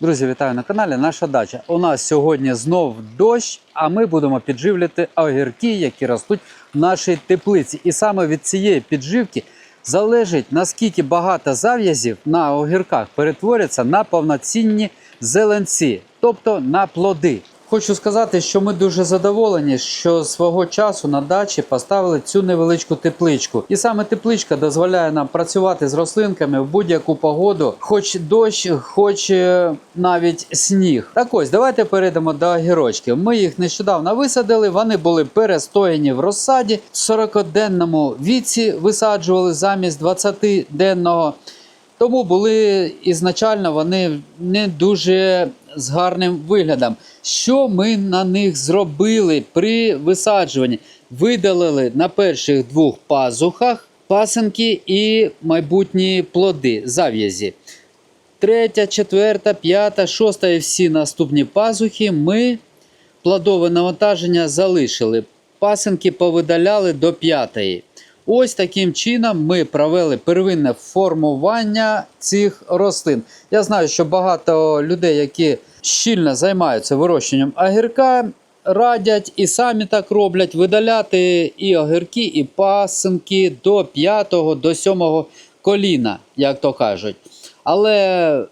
Друзі, вітаю на каналі. Наша дача. У нас сьогодні знов дощ, а ми будемо підживлювати огірки, які ростуть в нашій теплиці. І саме від цієї підживки залежить наскільки багато зав'язів на огірках перетворяться на повноцінні зеленці, тобто на плоди. Хочу сказати, що ми дуже задоволені, що свого часу на дачі поставили цю невеличку тепличку. І саме тепличка дозволяє нам працювати з рослинками в будь-яку погоду, хоч дощ, хоч е, навіть сніг. Так ось, давайте перейдемо до огірочків. Ми їх нещодавно висадили, вони були перестояні в розсаді. В 40-денному віці висаджували замість 20-денного. Тому були ізначально вони не дуже з гарним виглядом. Що ми на них зробили при висаджуванні? Видалили на перших двох пазухах пасинки і майбутні плоди, зав'язі. Третя, четверта, п'ята, шоста і всі наступні пазухи ми плодове навантаження залишили. Пасинки повидаляли до п'ятої. Ось таким чином ми провели первинне формування цих рослин. Я знаю, що багато людей, які щільно займаються вирощенням огірка, радять і самі так роблять видаляти і огірки, і пасинки до п'ятого, до сьомого коліна, як то кажуть. Але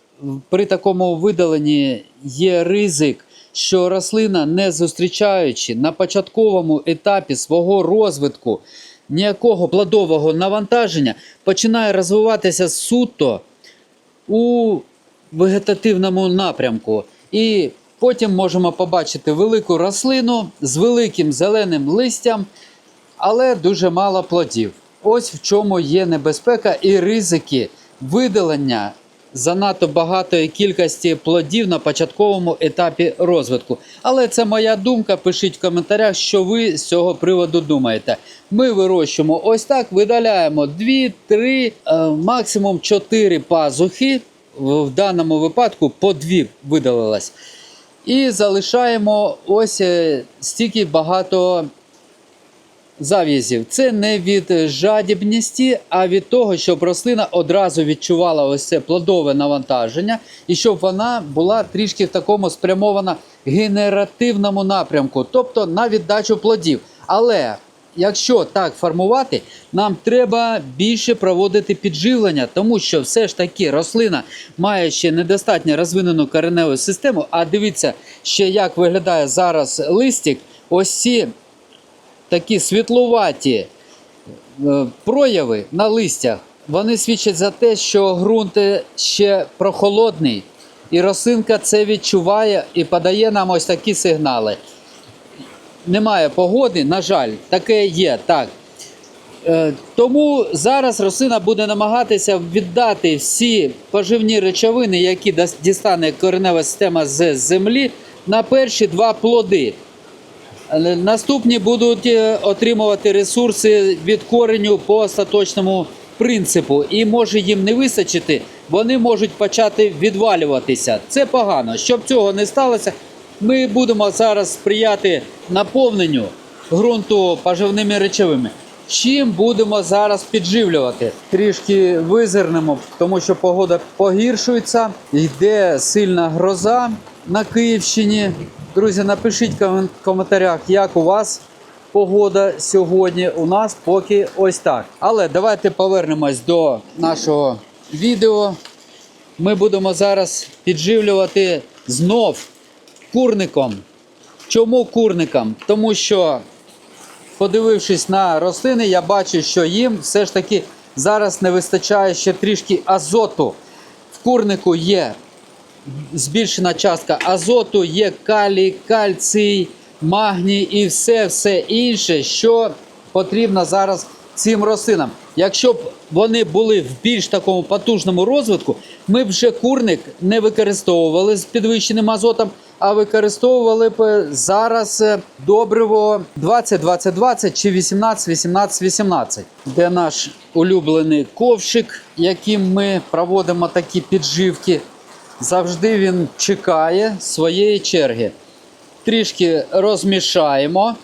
при такому видаленні є ризик, що рослина, не зустрічаючи на початковому етапі свого розвитку ніякого плодового навантаження, починає розвиватися суто у вегетативному напрямку. І потім можемо побачити велику рослину з великим зеленим листям, але дуже мало плодів. Ось в чому є небезпека і ризики видалення занадто багатої кількості плодів на початковому етапі розвитку. Але це моя думка. Пишіть в коментарях, що ви з цього приводу думаєте. Ми вирощуємо ось так, видаляємо 2, 3, е, максимум 4 пазухи. В даному випадку по 2 видалилось. І залишаємо ось е, стільки багато зав'язів. Це не від жадібності, а від того, щоб рослина одразу відчувала ось це плодове навантаження, і щоб вона була трішки в такому спрямована генеративному напрямку, тобто на віддачу плодів. Але якщо так формувати, нам треба більше проводити підживлення, тому що все ж таки рослина має ще недостатньо розвинену кореневу систему. А дивіться, ще як виглядає зараз листик. Ось ці такі світлуваті е, прояви на листях, вони свідчать за те, що ґрунт ще прохолодний, і рослинка це відчуває і подає нам ось такі сигнали. Немає погоди, на жаль, таке є так. Е, Тому зараз рослина буде намагатися віддати всі поживні речовини, які дістане коренева система з землі, на перші два плоди. Наступні будуть е, отримувати ресурси від кореню по остаточному принципу, і може їм не вистачити, вони можуть почати відвалюватися. Це погано. Щоб цього не сталося, ми будемо зараз сприяти наповненню ґрунту поживними речовими. Чим будемо зараз підживлювати? Трішки визирнемо, тому що погода погіршується, йде сильна гроза на Київщині. Друзі, напишіть в коментарях, як у вас погода сьогодні. У нас поки ось так. Але давайте повернемось до нашого відео. Ми будемо зараз підживлювати знов курником. Чому курником? Тому що подивившись на рослини, я бачу, що їм все ж таки зараз не вистачає ще трішки азоту. В курнику є збільшена частка азоту, є калій, кальцій, магній і все, все інше, що потрібно зараз цим рослинам. Якщо б вони були в більш такому потужному розвитку, ми б вже курник не використовували з підвищеним азотом, а використовували б зараз е, добриво 20-20-20 чи 18-18-18, де наш улюблений ковшик, яким ми проводимо такі підживки. Завжди він чекає своєї черги. Трішки розмішаємо.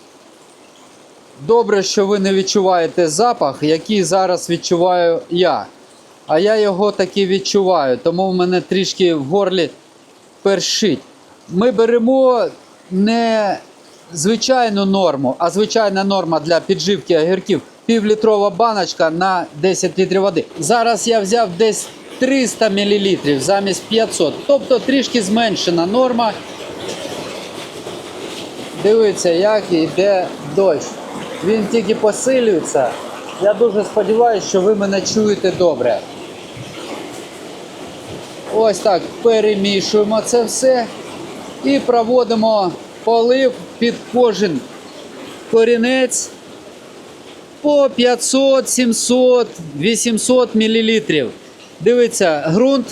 Добре, що ви не відчуваєте запах, який зараз відчуваю я. А я його таки відчуваю, тому в мене трішки в горлі першить. Ми беремо не звичайну норму, а звичайна норма для підживки огірків півлітрова баночка на 10 літрів води. Зараз я взяв десь 300 мл замість 500, тобто трішки зменшена норма. Дивіться, як йде дощ. Він тільки посилюється. Я дуже сподіваюся, що ви мене чуєте добре. Ось так перемішуємо це все і проводимо полив під кожен корінець по 500, 700, 800 мл. Дивіться, ґрунт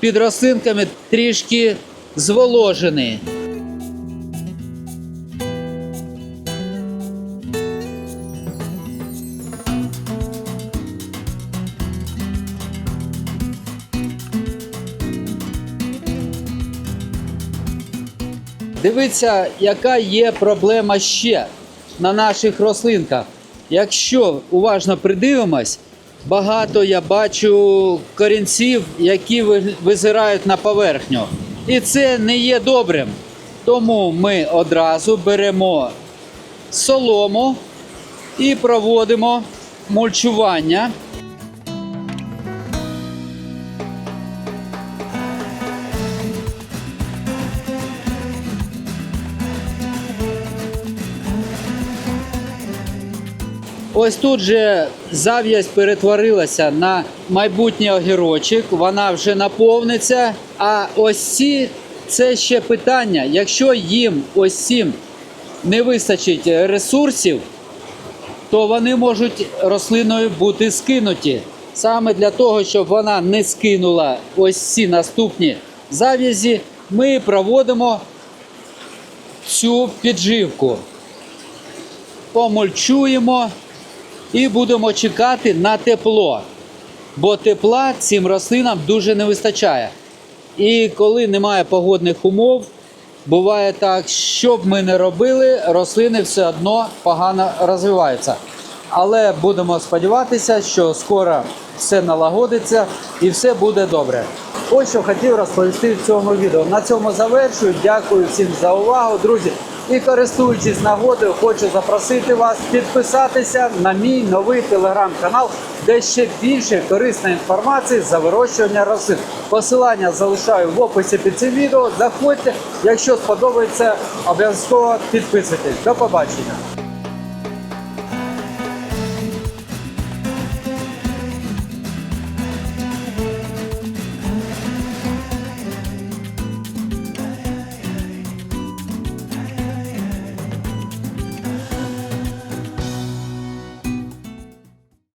під рослинками трішки зволожений. Дивіться, яка є проблема ще на наших рослинках. Якщо уважно придивимось, багато я бачу корінців, які визирають на поверхню. І це не є добрим. Тому ми одразу беремо солому і проводимо мульчування. Ось тут же зав'язь перетворилася на майбутній огірочок, вона вже наповниться. А ось ці це ще питання. Якщо їм ось цим не вистачить ресурсів, то вони можуть рослиною бути скинуті. Саме для того, щоб вона не скинула ось ці наступні зав'язі, ми проводимо цю підживку. Помульчуємо і будемо чекати на тепло. Бо тепла цим рослинам дуже не вистачає. І коли немає погодних умов, буває так, що б ми не робили, рослини все одно погано розвиваються. Але будемо сподіватися, що скоро все налагодиться і все буде добре. Ось що хотів розповісти в цьому відео. На цьому завершую. Дякую всім за увагу, друзі. І користуючись нагодою, хочу запросити вас підписатися на мій новий телеграм-канал, де ще більше корисної інформації за вирощування рослин. Посилання залишаю в описі під цим відео. Заходьте, якщо сподобається, обов'язково підписуйтесь. До побачення.